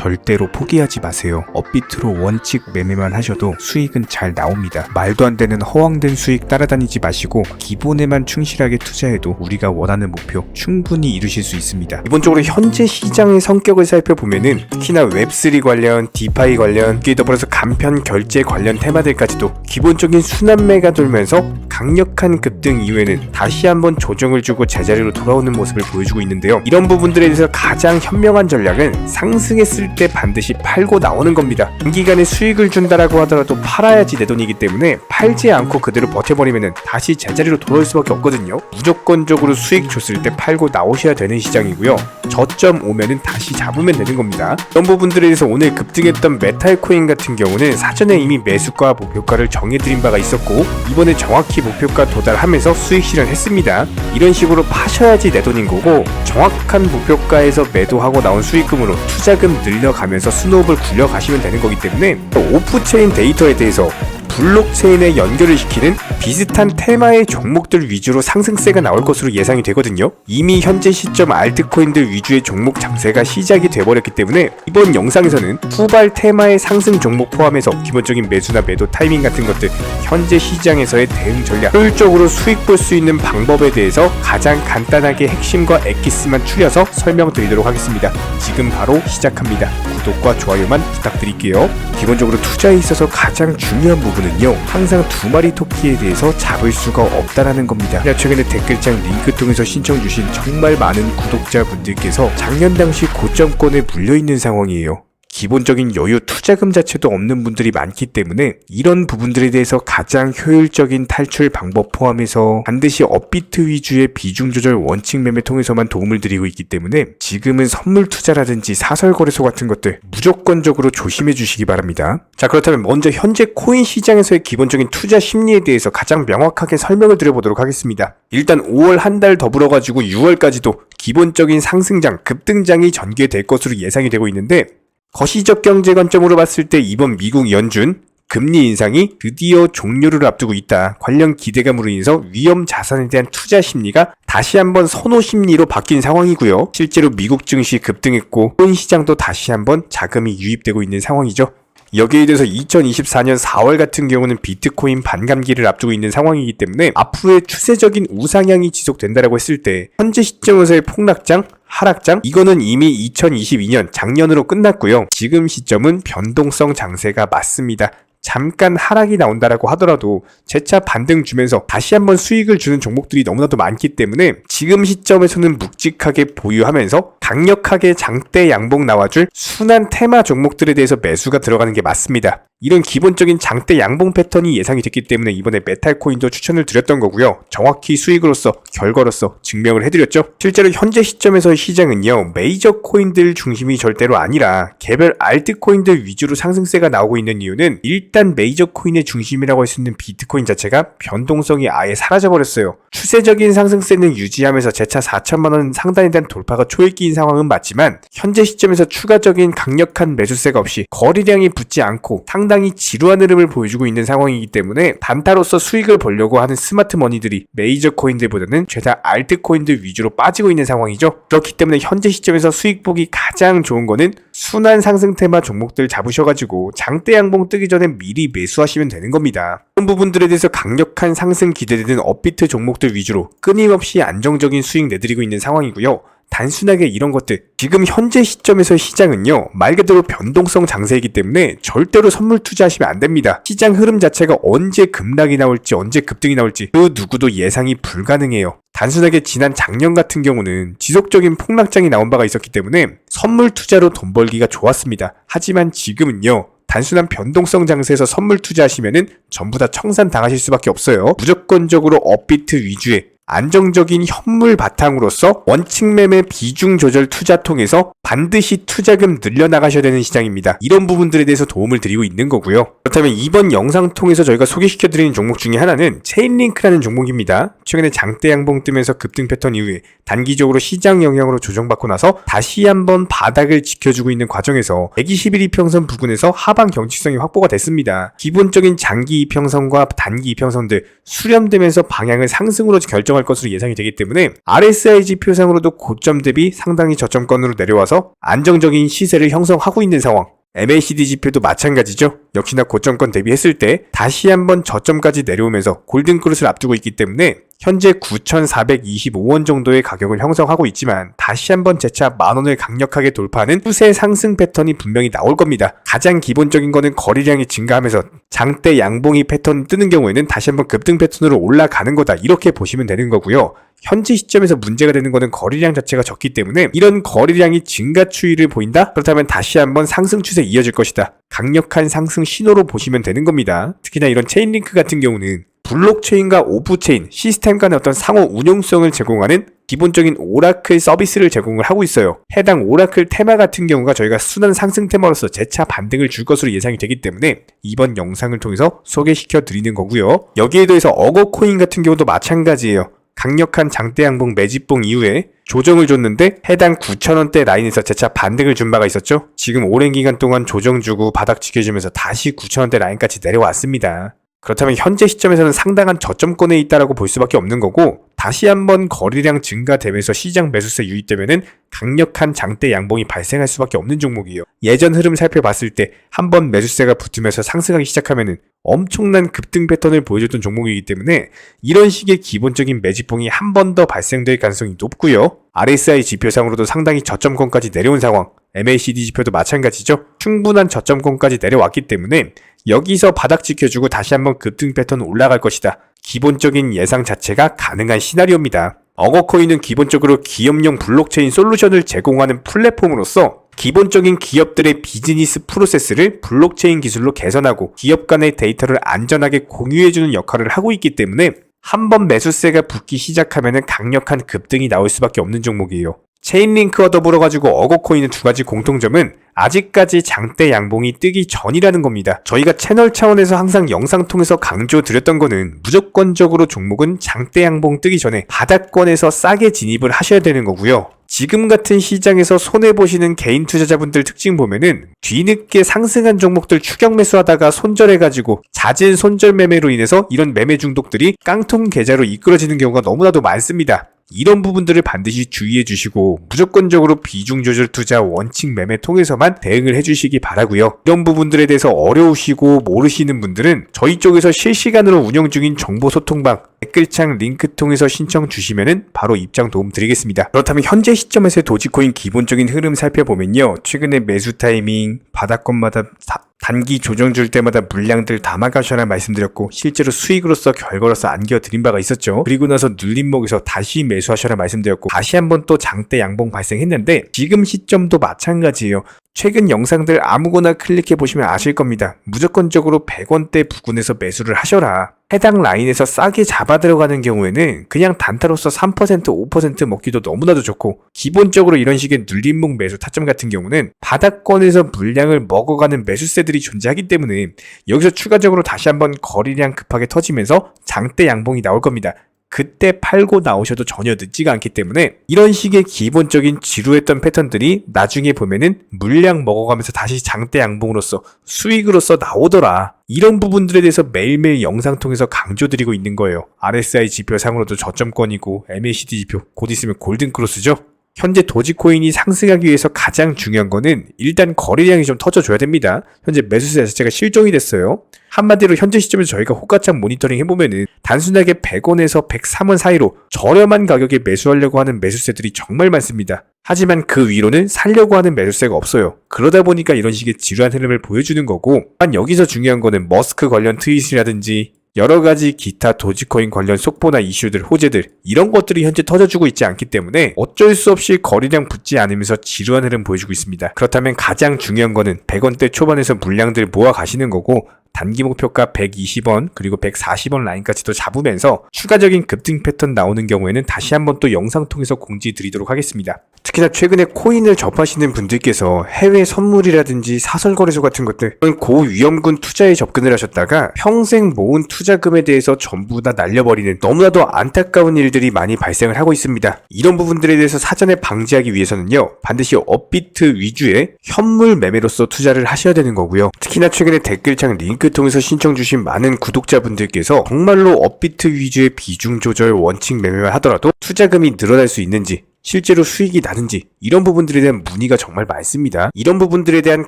절대로 포기하지 마세요. 업비트로 원칙 매매만 하셔도 수익은 잘 나옵니다. 말도 안 되는 허황된 수익 따라다니지 마시고 기본에만 충실하게 투자해도 우리가 원하는 목표 충분히 이루실 수 있습니다. 기본적으로 현재 시장의 성격을 살펴보면은 특히나 웹3 관련, 디파이 관련, 이에 더불어서 간편 결제 관련 테마들까지도 기본적인 순환매가 돌면서 강력한 급등 이후에는 다시 한번 조정을 주고 제자리로 돌아오는 모습을 보여주고 있는데요. 이런 부분들에 대해서 가장 현명한 전략은 상승했을 때 반드시 팔고 나오는 겁니다. 단기간에 수익을 준다라고 하더라도 팔아야지 내 돈이기 때문에 팔지 않고 그대로 버텨버리면은 다시 제자리로 돌아올 수밖에 없거든요. 무조건적으로 수익 줬을 때 팔고 나오셔야 되는 시장이고요. 저점 오면은 다시 잡으면 되는 겁니다. 이런 부분들에 대해서 오늘 급등했던 메탈 코인 같은 경우는 사전에 이미 매수가 목표가를 정해드린 바가 있었고 이번에 정확히 목표가 도달하면서 수익 실현했습니다. 이런 식으로 파셔야지 내 돈인 거고 정확한 목표가에서 매도하고 나온 수익금으로 투자금 늘 려가면서 스노우볼 굴려가시면 되는 거기 때문에 오프체인 데이터에 대해서 블록체인에 연결을 시키는 비슷한 테마의 종목들 위주로 상승세가 나올 것으로 예상이 되거든요. 이미 현재 시점 알트코인들 위주의 종목 장세가 시작이 돼버렸기 때문에 이번 영상에서는 후발 테마의 상승 종목 포함해서 기본적인 매수나 매도 타이밍 같은 것들 현재 시장에서의 대응 전략 효율적으로 수익 볼 수 있는 방법에 대해서 가장 간단하게 핵심과 엑기스만 추려서 설명드리도록 하겠습니다. 지금 바로 시작합니다. 구독과 좋아요만 부탁드릴게요. 기본적으로 투자에 있어서 가장 중요한 부분 은요. 항상 두 마리 토끼에 대해서 잡을 수가 없다라는 겁니다. 최근에 댓글창 링크 통해서 신청 주신 정말 많은 구독자분들께서 작년 당시 고점권에 물려 있는 상황이에요. 기본적인 여유 투자금 자체도 없는 분들이 많기 때문에 이런 부분들에 대해서 가장 효율적인 탈출 방법 포함해서 반드시 업비트 위주의 비중 조절 원칙 매매 통해서만 도움을 드리고 있기 때문에 지금은 선물 투자라든지 사설 거래소 같은 것들 무조건적으로 조심해 주시기 바랍니다. 자 그렇다면 먼저 현재 코인 시장에서의 기본적인 투자 심리에 대해서 가장 명확하게 설명을 드려보도록 하겠습니다. 일단 5월 한 달 더불어 가지고 6월까지도 기본적인 상승장 급등장이 전개될 것으로 예상이 되고 있는데 거시적 경제 관점으로 봤을 때 이번 미국 연준 금리 인상이 드디어 종료를 앞두고 있다. 관련 기대감으로 인해서 위험 자산에 대한 투자 심리가 다시 한번 선호 심리로 바뀐 상황이고요. 실제로 미국 증시 급등했고 본 시장도 다시 한번 자금이 유입되고 있는 상황이죠. 여기에 대해서 2024년 4월 같은 경우는 비트코인 반감기를 앞두고 있는 상황이기 때문에 앞으로의 추세적인 우상향이 지속된다라고 했을 때 현재 시점에서의 폭락장 하락장 이거는 이미 2022년 작년으로 끝났고요. 지금 시점은 변동성 장세가 맞습니다. 잠깐 하락이 나온다라고 하더라도 재차 반등 주면서 다시 한번 수익을 주는 종목들이 너무나도 많기 때문에 지금 시점에서는 묵직하게 보유하면서 강력하게 장대 양봉 나와줄 순한 테마 종목들에 대해서 매수가 들어가는 게 맞습니다. 이런 기본적인 장대 양봉 패턴이 예상이 됐기 때문에 이번에 메탈 코인도 추천을 드렸던 거고요. 정확히 수익으로서 결과로서 증명을 해드렸죠. 실제로 현재 시점에서의 시장은요. 메이저 코인들 중심이 절대로 아니라 개별 알트 코인들 위주로 상승세가 나오고 있는 이유는 일단 메이저 코인의 중심이라고 할 수 있는 비트코인 자체가 변동성이 아예 사라져버렸어요. 추세적인 상승세는 유지하면서 재차 4천만 원 상단에 대한 돌파가 초읽기인 상황은 맞지만 현재 시점에서 추가적인 강력한 매수세가 없이 거리량이 붙지 않고 상당 히 지루한 흐름을 보여주고 있는 상황이기 때문에 단타로서 수익을 벌려고 하는 스마트 머니들이 메이저 코인들보다는 죄다 알트 코인들 위주로 빠지고 있는 상황이죠. 그렇기 때문에 현재 시점에서 수익 보기 가장 좋은 거는 순환 상승 테마 종목들 잡으셔가지고 장대 양봉 뜨기 전에 미리 매수하시면 되는 겁니다. 이런 부분들에 대해서 강력한 상승 기대되는 업비트 종목들 위주로 끊임없이 안정적인 수익 내드리고 있는 상황이고요. 단순하게 이런 것들. 지금 현재 시점에서 시장은요 말 그대로 변동성 장세이기 때문에 절대로 선물 투자하시면 안 됩니다. 시장 흐름 자체가 언제 급락이 나올지 언제 급등이 나올지 그 누구도 예상이 불가능해요. 단순하게 지난 작년 같은 경우는 지속적인 폭락장이 나온 바가 있었기 때문에 선물 투자로 돈 벌기가 좋았습니다. 하지만 지금은요 단순한 변동성 장세에서 선물 투자하시면은 전부 다 청산 당하실 수밖에 없어요. 무조건적으로 업비트 위주의 안정적인 현물 바탕으로서 원칙 매매 비중 조절 투자 통해서 반드시 투자금 늘려나가셔야 되는 시장입니다. 이런 부분들에 대해서 도움을 드리고 있는 거고요. 그렇다면 이번 영상 통해서 저희가 소개시켜드리는 종목 중에 하나는 체인링크라는 종목입니다. 최근에 장대 양봉 뜨면서 급등 패턴 이후에 단기적으로 시장 영향으로 조정받고 나서 다시 한번 바닥을 지켜주고 있는 과정에서 121 이평선 부근에서 하방 경직성이 확보가 됐습니다. 기본적인 장기 이평선과 단기 이평선들 수렴되면서 방향을 상승으로 결정할 형성할 것으로 예상이 되기 때문에 RSI 지표상으로도 고점 대비 상당히 저점권으로 내려와서 안정적인 시세를 형성하고 있는 상황. MACD 지표도 마찬가지죠. 역시나 고점권 대비했을 때 다시 한번 저점까지 내려오면서 골든크루스를 앞두고 있기 때문에 현재 9,425원 정도의 가격을 형성하고 있지만 다시 한번 재차 만원을 강력하게 돌파하는 추세 상승 패턴이 분명히 나올 겁니다. 가장 기본적인 거는 거래량이 증가하면서 장대 양봉이 패턴 뜨는 경우에는 다시 한번 급등 패턴으로 올라가는 거다. 이렇게 보시면 되는 거고요. 현재 시점에서 문제가 되는 거는 거래량 자체가 적기 때문에 이런 거래량이 증가 추이를 보인다? 그렇다면 다시 한번 상승 추세 이어질 것이다. 강력한 상승 신호로 보시면 되는 겁니다. 특히나 이런 체인링크 같은 경우는 블록체인과 오프체인, 시스템 간의 어떤 상호 운용성을 제공하는 기본적인 오라클 서비스를 제공을 하고 있어요. 해당 오라클 테마 같은 경우가 저희가 순환 상승 테마로서 재차 반등을 줄 것으로 예상이 되기 때문에 이번 영상을 통해서 소개시켜 드리는 거고요. 여기에 더해서 어거코인 같은 경우도 마찬가지예요. 강력한 장대 양봉 매집봉 이후에 조정을 줬는데 해당 9,000원대 라인에서 재차 반등을 준 바가 있었죠. 지금 오랜 기간 동안 조정 주고 바닥 지켜주면서 다시 9,000원대 라인까지 내려왔습니다. 그렇다면 현재 시점에서는 상당한 저점권에 있다라고 볼 수밖에 없는 거고 다시 한번 거래량 증가되면서 시장 매수세 유입되면은 강력한 장대 양봉이 발생할 수밖에 없는 종목이에요. 예전 흐름 살펴봤을 때 한 번 매수세가 붙으면서 상승하기 시작하면은 엄청난 급등 패턴을 보여줬던 종목이기 때문에 이런 식의 기본적인 매집봉이 한 번 더 발생될 가능성이 높고요. RSI 지표상으로도 상당히 저점권까지 내려온 상황. MACD 지표도 마찬가지죠. 충분한 저점권까지 내려왔기 때문에 여기서 바닥 지켜주고 다시 한번 급등 패턴 올라갈 것이다. 기본적인 예상 자체가 가능한 시나리오입니다. 어거코인은 기본적으로 기업용 블록체인 솔루션을 제공하는 플랫폼으로서 기본적인 기업들의 비즈니스 프로세스를 블록체인 기술로 개선하고 기업 간의 데이터를 안전하게 공유해주는 역할을 하고 있기 때문에 한번 매수세가 붙기 시작하면 강력한 급등이 나올 수밖에 없는 종목이에요. 체인링크와 더불어 가지고 어거코인의 두 가지 공통점은 아직까지 장대 양봉이 뜨기 전이라는 겁니다. 저희가 채널 차원에서 항상 영상 통해서 강조 드렸던 거는 무조건적으로 종목은 장대 양봉 뜨기 전에 바닥권에서 싸게 진입을 하셔야 되는 거고요. 지금 같은 시장에서 손해보시는 개인 투자자분들 특징 보면은 뒤늦게 상승한 종목들 추격 매수하다가 손절해가지고 잦은 손절 매매로 인해서 이런 매매 중독들이 깡통 계좌로 이끌어지는 경우가 너무나도 많습니다. 이런 부분들을 반드시 주의해 주시고 무조건적으로 비중 조절 투자 원칙 매매 통해서만 대응을 해 주시기 바라고요. 이런 부분들에 대해서 어려우시고 모르시는 분들은 저희 쪽에서 실시간으로 운영 중인 정보 소통방 댓글창 링크 통해서 신청 주시면은 바로 입장 도움 드리겠습니다. 그렇다면 현재 시점에서의 도지코인 기본적인 흐름 살펴보면요. 최근에 매수 타이밍, 바닥권마다 사- 단기 조정 줄 때마다 물량들 담아가셔라 말씀드렸고 실제로 수익으로서 결과로서 안겨드린 바가 있었죠. 그리고 나서 눌림목에서 다시 매수하셔라 말씀드렸고 다시 한번 또 장대 양봉 발생했는데 지금 시점도 마찬가지예요. 최근 영상들 아무거나 클릭해 보시면 아실 겁니다. 무조건적으로 100원대 부근에서 매수를 하셔라. 해당 라인에서 싸게 잡아 들어가는 경우에는 그냥 단타로서 3% 5% 먹기도 너무나도 좋고 기본적으로 이런 식의 눌림목 매수 타점 같은 경우는 바닥권에서 물량을 먹어가는 매수세들이 존재하기 때문에 여기서 추가적으로 다시 한번 거리량 급하게 터지면서 장대 양봉이 나올 겁니다. 그때 팔고 나오셔도 전혀 늦지가 않기 때문에 이런 식의 기본적인 지루했던 패턴들이 나중에 보면은 물량 먹어가면서 다시 장대 양봉으로서 수익으로서 나오더라. 이런 부분들에 대해서 매일매일 영상 통해서 강조드리고 있는 거예요. RSI 지표상으로도 저점권이고 MACD 지표 곧 있으면 골든크로스죠. 현재 도지코인이 상승하기 위해서 가장 중요한 거는 일단 거래량이 좀 터져줘야 됩니다. 현재 매수세 자체가 실종이 됐어요. 한마디로 현재 시점에서 저희가 호가창 모니터링 해보면은 단순하게 100원에서 103원 사이로 저렴한 가격에 매수하려고 하는 매수세들이 정말 많습니다. 하지만 그 위로는 살려고 하는 매수세가 없어요. 그러다 보니까 이런 식의 지루한 흐름을 보여주는 거고, 한 여기서 중요한 거는 머스크 관련 트윗이라든지 여러 가지 기타 도지코인 관련 속보나 이슈들, 호재들 이런 것들이 현재 터져주고 있지 않기 때문에 어쩔 수 없이 거리량 붙지 않으면서 지루한 흐름 보여주고 있습니다. 그렇다면 가장 중요한 거는 100원대 초반에서 물량들 모아 가시는 거고 단기 목표가 120원 그리고 140원 라인까지도 잡으면서 추가적인 급등 패턴 나오는 경우에는 다시 한번 또 영상 통해서 공지 드리도록 하겠습니다. 특히나 최근에 코인을 접하시는 분들께서 해외 선물이라든지 사설 거래소 같은 것들 이런 고위험군 투자에 접근을 하셨다가 평생 모은 투자금에 대해서 전부 다 날려버리는 너무나도 안타까운 일들이 많이 발생을 하고 있습니다. 이런 부분들에 대해서 사전에 방지하기 위해서는요 반드시 업비트 위주의 현물 매매로서 투자를 하셔야 되는 거고요. 특히나 최근에 댓글창 링크 링크 통해서 신청 주신 많은 구독자분들께서 정말로 업비트 위주의 비중 조절 원칙 매매만 하더라도 투자금이 늘어날 수 있는지 실제로 수익이 나는지 이런 부분들에 대한 문의가 정말 많습니다. 이런 부분들에 대한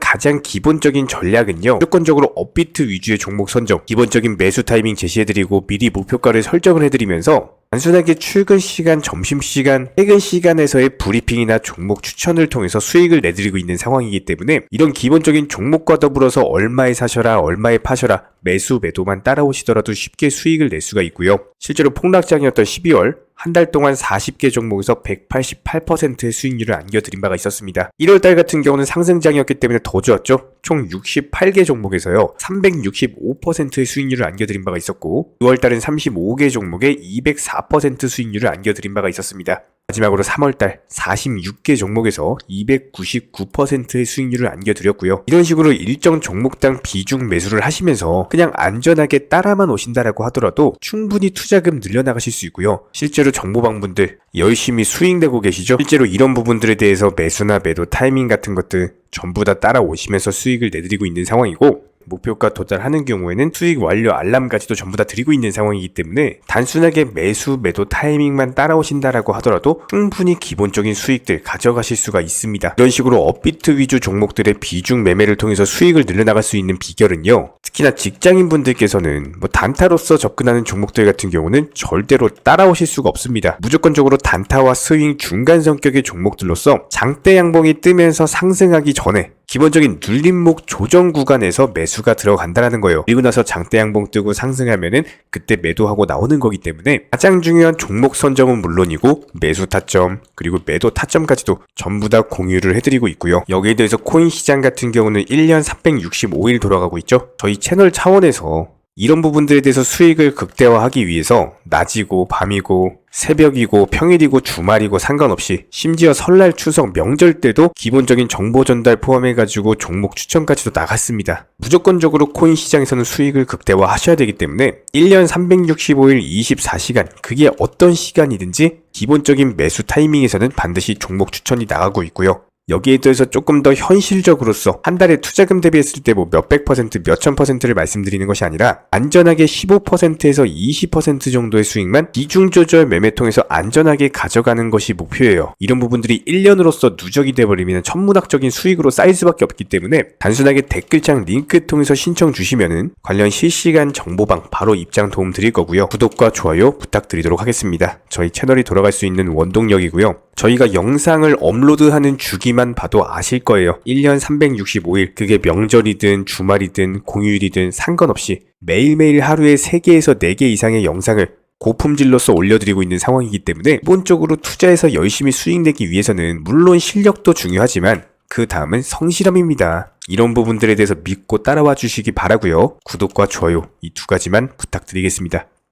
가장 기본적인 전략은요. 무조건적으로 업비트 위주의 종목 선정, 기본적인 매수 타이밍 제시해드리고 미리 목표가를 설정을 해드리면서 단순하게 출근 시간, 점심 시간, 퇴근 시간에서의 브리핑이나 종목 추천을 통해서 수익을 내드리고 있는 상황이기 때문에 이런 기본적인 종목과 더불어서 얼마에 사셔라, 얼마에 파셔라, 매수 매도만 따라오시더라도 쉽게 수익을 낼 수가 있고요. 실제로 폭락장이었던 12월 한 달 동안 40개 종목에서 188%의 수익률을 안겨드린 바가 있었습니다. 1월달 같은 경우는 상승장이었기 때문에 더 좋았죠. 총 68개 종목에서요 365%의 수익률을 안겨드린 바가 있었고 6월달은 35개 종목에 204% 수익률을 안겨드린 바가 있었습니다. 마지막으로 3월달 46개 종목에서 299%의 수익률을 안겨드렸고요. 이런 식으로 일정 종목당 비중 매수를 하시면서 그냥 안전하게 따라만 오신다라고 하더라도 충분히 투자금 늘려나가실 수 있고요. 실제로 정보방분들 열심히 수익 내고 계시죠? 실제로 이런 부분들에 대해서 매수나 매도 타이밍 같은 것들 전부 다 따라오시면서 수익을 내드리고 있는 상황이고 목표가 도달하는 경우에는 수익 완료 알람까지도 전부 다 드리고 있는 상황이기 때문에 단순하게 매수 매도 타이밍만 따라오신다라고 하더라도 충분히 기본적인 수익들 가져가실 수가 있습니다. 이런 식으로 업비트 위주 종목들의 비중 매매를 통해서 수익을 늘려나갈 수 있는 비결은요. 특히나 직장인 분들께서는 뭐 단타로서 접근하는 종목들 같은 경우는 절대로 따라오실 수가 없습니다. 무조건적으로 단타와 스윙 중간 성격의 종목들로서 장대 양봉이 뜨면서 상승하기 전에 기본적인 눌림목 조정 구간에서 매수가 들어간다라는 거예요. 그리고 나서 장대 양봉 뜨고 상승하면은 그때 매도하고 나오는 거기 때문에 가장 중요한 종목 선정은 물론이고 매수 타점 그리고 매도 타점까지도 전부 다 공유를 해드리고 있고요. 여기에 대해서 코인 시장 같은 경우는 1년 365일 돌아가고 있죠. 저희 채널 차원에서 이런 부분들에 대해서 수익을 극대화하기 위해서 낮이고 밤이고 새벽이고 평일이고 주말이고 상관없이 심지어 설날 추석 명절 때도 기본적인 정보 전달 포함해가지고 종목 추천까지도 나갔습니다. 무조건적으로 코인 시장에서는 수익을 극대화 하셔야 되기 때문에 1년 365일 24시간 그게 어떤 시간이든지 기본적인 매수 타이밍에서는 반드시 종목 추천이 나가고 있고요. 여기에 대해서 조금 더 현실적으로서 한 달에 투자금 대비했을 때 뭐 몇백 퍼센트, 몇천 퍼센트를 말씀드리는 것이 아니라 안전하게 15%에서 20% 정도의 수익만 비중 조절 매매 통해서 안전하게 가져가는 것이 목표예요. 이런 부분들이 1년으로서 누적이 돼버리면 천문학적인 수익으로 쌓일 수밖에 없기 때문에 단순하게 댓글창 링크 통해서 신청 주시면은 관련 실시간 정보방 바로 입장 도움 드릴 거고요. 구독과 좋아요 부탁드리도록 하겠습니다. 저희 채널이 돌아갈 수 있는 원동력이고요. 저희가 영상을 업로드하는 주기만 봐도 아실 거예요. 1년 365일, 그게 명절이든 주말이든 공휴일이든 상관없이 매일매일 하루에 3개에서 4개 이상의 영상을 고품질로서 올려드리고 있는 상황이기 때문에 기본적으로 투자해서 열심히 수익 내기 위해서는 물론 실력도 중요하지만 그 다음은 성실함입니다. 이런 부분들에 대해서 믿고 따라와 주시기 바라고요. 구독과 좋아요 이 두 가지만 부탁드리겠습니다.